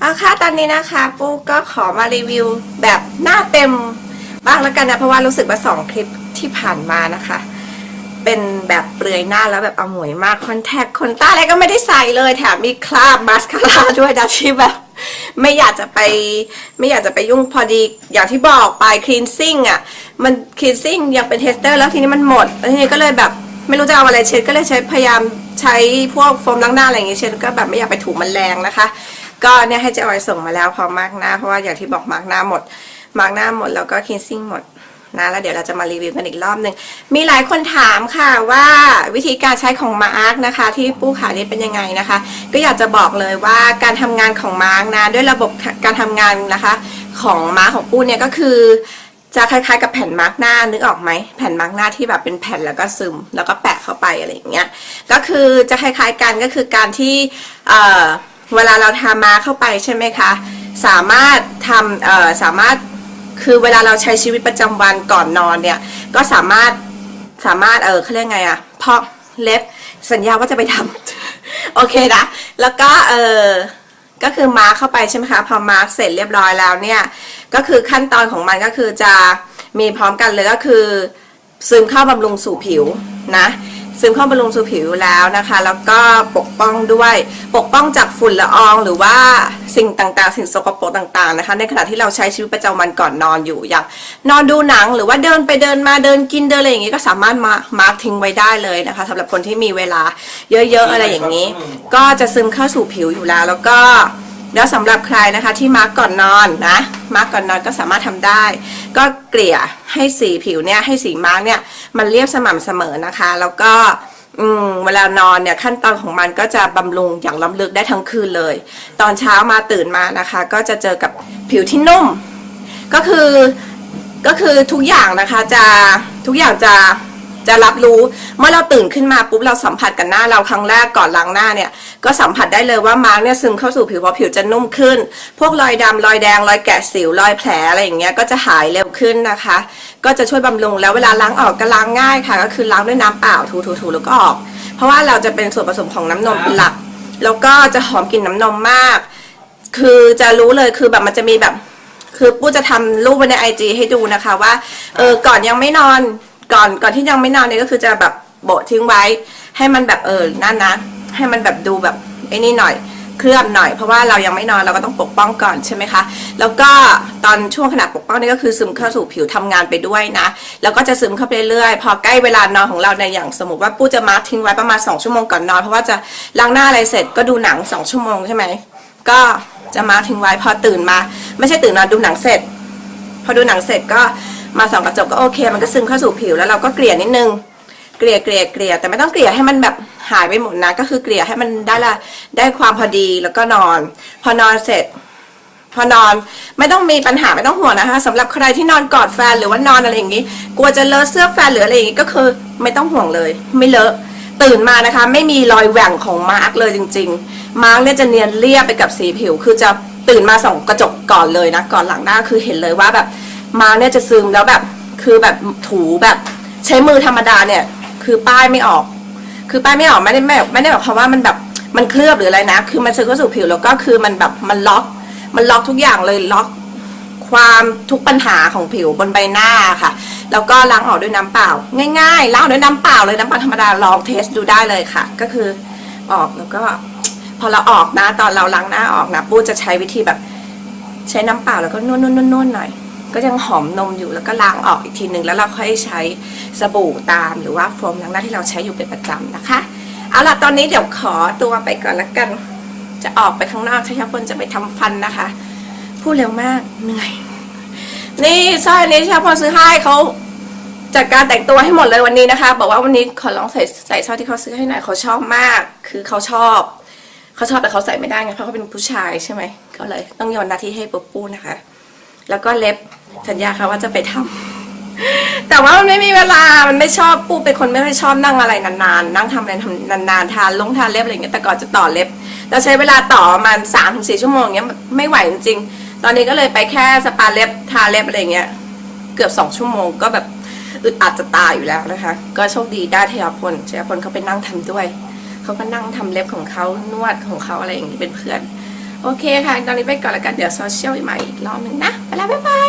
เอาค่ะตอนนี้นะคะปุ๊กก็ขอมารีวิวแบบหน้าเต็มบ้างแล้วกันนะ เพราะว่ารู้สึกว่าสองคลิปที่ผ่านมานะคะ เป็นแบบเปลือยหน้าแล้วแบบเอาหมวยมากคอนแทคขนตาอะไรก็ไม่ได้ใส่เลยแถมมีคราบมาสคาร่าด้วยนะที่แบบไม่อยากจะไปไม่อยากจะไปยุ่งพอดีอย่างที่บอกไปคลีนซิ่งอะมันคลีนซิ่งยังเป็นเทสเตอร์แล้วทีนี้มันหมดแล้วทีนี้ก็เลยแบบไม่รู้จะเอาอะไรเช็ดก็เลยใช้พยายามใช้พวกโฟมล้างหน้าอะไรอย่างเงี้ยเช็ดก็แบบไม่อยากไปถูมันแรงนะคะ ก็เนี่ยให้เจออยส่งมาแล้วพอมาร์กหน้าเพราะว่าอย่างที่บอกมาร์กหน้าหมด มาร์กหน้าหมดแล้วก็คลีนซิ่งหมดนะแล้วเดี๋ยวเราจะมารีวิวกันอีกรอบหนึ่งมีหลายคนถามค่ะว่าวิธีการใช้ของมาร์กนะคะ ที่ปู้ขานี่เป็นยังไงนะคะ ก็อยากจะบอกเลยว่าการทำงานของมาร์กนะด้วยระบบการทำงานนะคะ ของมาร์กของปู้เนี่ยก็คือจะคล้ายๆกับแผ่นมาร์กหน้านึกออกไหมแผ่นมาร์กหน้าที่แบบเป็นแผ่นแล้วก็ซึม แล้วก็แปะเข้าไปอะไรอย่างเงี้ยก็คือจะคล้ายๆกันก็คือการที่ เวลาเราทามาเข้าไปใช่ไหมคะ สามารถทำเอ่อสามารถคือเวลาเราใช้ชีวิตประจำวันก่อนนอนเนี่ย ก็สามารถสามารถเออเขาเรียกไงอะเพาะเล็บสัญญาว่าจะไปทำโอเคนะแล้วก็เออก็คือมาร์คเข้าไปใช่ไหมคะพอมาร์คเสร็จเรียบร้อยแล้วเนี่ยก็คือขั้นตอนของมันก็คือจะมีพร้อมกันเลยก็คือ ซึมเข้าบำรุงสู่ผิวนะ ซึมเข้าบำรุงสู่ผิวแล้วนะคะ แล้วก็ปกป้องด้วยปกป้องจากฝุ่นละออง หรือว่าสิ่งต่างๆ สิ่งสกปรกต่างๆนะคะ ในขณะที่เราใช้ชีวิตประจำวันก่อนนอนอยู่อย่าง นอนดูหนังหรือว่าเดินไปเดินมาเดินกินเดินอะไรอย่างงี้ก็สามารถมามาร์คทิ้งไว้ได้เลยนะคะสำหรับคนที่มีเวลาเยอะๆอะไรอย่างนี้ ก็จะซึมเข้าสู่ผิวอยู่แล้ว แล้วก็ แล้วสำหรับใครนะคะที่มาร์กก่อนนอนนะมาร์กก่อนนอนก็สามารถทำได้ ก็เกลี่ยให้สีผิวเนี่ยให้สีมาร์กเนี่ยมันเรียบสม่ำเสมอนะคะ แล้วก็อืมเวลานอนเนี่ยขั้นตอนของมันก็จะบำรุงอย่างล้ำลึกได้ทั้งคืนเลย ตอนเช้ามาตื่นมานะคะ ก็จะเจอกับผิวที่นุ่ม ก็คือก็คือทุกอย่างนะคะจะทุกอย่างจะจะรับรู้เมื่อเราตื่นขึ้นมาปุ๊บเราสัมผัสกับหน้าเราครั้งแรกก่อนล้างหน้าเนี่ย ก็สัมผัสได้เลยว่ามาร์กเนี่ยซึมเข้าสู่ผิวเพราะผิวจะนุ่มขึ้น พวกรอยดำรอยแดง รอยแกะสิวรอยแผลอะไรอย่างเงี้ยก็จะหายเร็วขึ้นนะคะ ก็จะช่วยบำรุงแล้วเวลาล้างออกก็ล้างง่ายค่ะ ก็คือล้างด้วยน้ำเปล่าถูๆๆแล้วก็ออก เพราะว่าเราจะเป็นส่วนผสมของน้ำนมเป็นหลัก แล้วก็จะหอมกลิ่นน้ำนมมาก คือจะรู้เลยคือแบบมันจะมีแบบ คือปู้จะทำรูปไว้ในไอจให้ดูนะคะว่าเออก่อนยังไม่นอนก่อนก่อนที่ยังไม่นอนเนี่ยก็คือจะแบบโบะทิ้งไว้ให้มันแบบเออนั่นนะ ให้มันแบบดูแบบไอ้นี่หน่อยเคลือบหน่อยเพราะว่าเรายังไม่นอนเราก็ต้องปกป้องก่อนใช่ไหมคะ แล้วก็ตอนช่วงขณะปกป้องนี่ก็คือซึมเข้าสู่ผิวทำงานไปด้วยนะ แล้วก็จะซึมเข้าไปเรื่อยๆพอใกล้เวลานอนของเราในอย่างสมมติว่าปู้จะมาร์คทิ้งไว้ประมาณ 2 ชั่วโมงก่อนนอนเพราะว่าจะล้างหน้าอะไรเสร็จก็ดูหนัง 2 ชั่วโมงใช่ไหมก็จะมาร์คทิ้งไว้พอตื่นมา ไม่ใช่ตื่นนอนดูหนังเสร็จ พอดูหนังเสร็จก็มาส่องกระจกก็โอเค มันก็ซึมเข้าสู่ผิวแล้วเราก็เกลี่ยนิดนึงเกลี่ยเกลี่ยเกลี่ยแต่ไม่ต้องเกลี่ยให้มันแบบ หายไปหมดนะก็คือเกลี่ยให้มันได้ละได้ความพอดีแล้วก็นอน พอนอนเสร็จ พอนอนไม่ต้องมีปัญหาไม่ต้องห่วงนะคะสำหรับใครที่นอนกอดแฟนหรือว่านอนอะไรอย่างนี้ กลัวจะเลอะเสื้อแฟนหรืออะไรอย่างนี้ก็คือไม่ต้องห่วงเลย ไม่เลอะตื่นมานะคะ ไม่มีรอยแหว่งของมาร์กเลยจริง ๆ มาร์กเนี่ยจะเนียนเรียบไปกับสีผิว คือจะตื่นมาส่องกระจกก่อนเลยนะก่อนหลังหน้าคือเห็นเลยว่าแบบมาร์กเนี่ยจะซึมแล้วแบบคือแบบถูแบบใช้มือธรรมดาเนี่ย คือป้ายไม่ออก คือป้ายไม่ออกไม่ได้ไม่ไม่ได้แบบความว่ามันแบบมันเคลือบหรืออะไรนะ คือมันซึมเข้าสู่ผิวแล้วก็คือมันแบบมันล็อก มันล็อกทุกอย่างเลยล็อกความทุกปัญหาของผิวบนใบหน้าค่ะ แล้วก็ล้างออกด้วยน้ำเปล่า ง่ายๆล้างด้วยน้ำเปล่าเลยน้ำเปล่าธรรมดาลองเทสดูได้เลยค่ะ ก็คือออกแล้วก็พอเราออกนะตอนเราล้างหน้าออกนะปู้จะใช้วิธีแบบ ใช้น้ำเปล่าแล้วก็นวดนวดนวดนวดหน่อย ก็ยังหอมนมอยู่แล้วก็ล้างออกอีกทีหนึ่งแล้วเราค่อยใช้สบู่ตามหรือว่าโฟมล้างหน้าที่เราใช้อยู่เป็นประจำนะคะ เอาล่ะตอนนี้เดี๋ยวขอตัวไปก่อนละกัน จะออกไปข้างนอกชายพลจะไปทำฟันนะคะ พูดเร็วมากเหนื่อย นี่สร้อยนี้ชายพลซื้อให้เขาจัดการแต่งตัวให้หมดเลยวันนี้นะคะ บอกว่าวันนี้ขอลองใส่ใส่สร้อยที่เขาซื้อให้หน่อยเขาชอบมาก คือเขาชอบเขาชอบแต่เขาใส่ไม่ได้ไงเพราะเขาเป็นผู้ชายใช่ไหมก็เลย ต้องโยนหน้าที่ให้ปุ๊บปูนะคะ แล้วก็เล็บสัญญาค่ะว่าจะไปทำแต่ว่ามันไม่มีเวลา มันไม่ชอบปูเป็นคนไม่ค่อยชอบนั่งอะไรนานๆ นั่งทำอะไรทำนานๆ ทานลงทานเล็บอะไรเงี้ย แต่ก่อนจะต่อเล็บ เราใช้เวลาต่อประมาณสามถึงสี่ชั่วโมงเงี้ยไม่ไหวจริงๆ ตอนนี้ก็เลยไปแค่สปาเล็บทาเล็บอะไรเงี้ย เกือบสองชั่วโมงก็แบบอึดอัดจะตายอยู่แล้วนะคะ ก็โชคดีได้เทียพลเทียพลเขาไปนั่งทำด้วย เขาก็นั่งทำเล็บของเขานวดของเขาอะไรอย่างนี้เป็นเพื่อน โอเคค่ะตอนนี้ไปก่อนแล้วกันเดี๋ยวโซเชียลใหม่อีกรอบหนึ่งนะไปแล้วบ๊ายบาย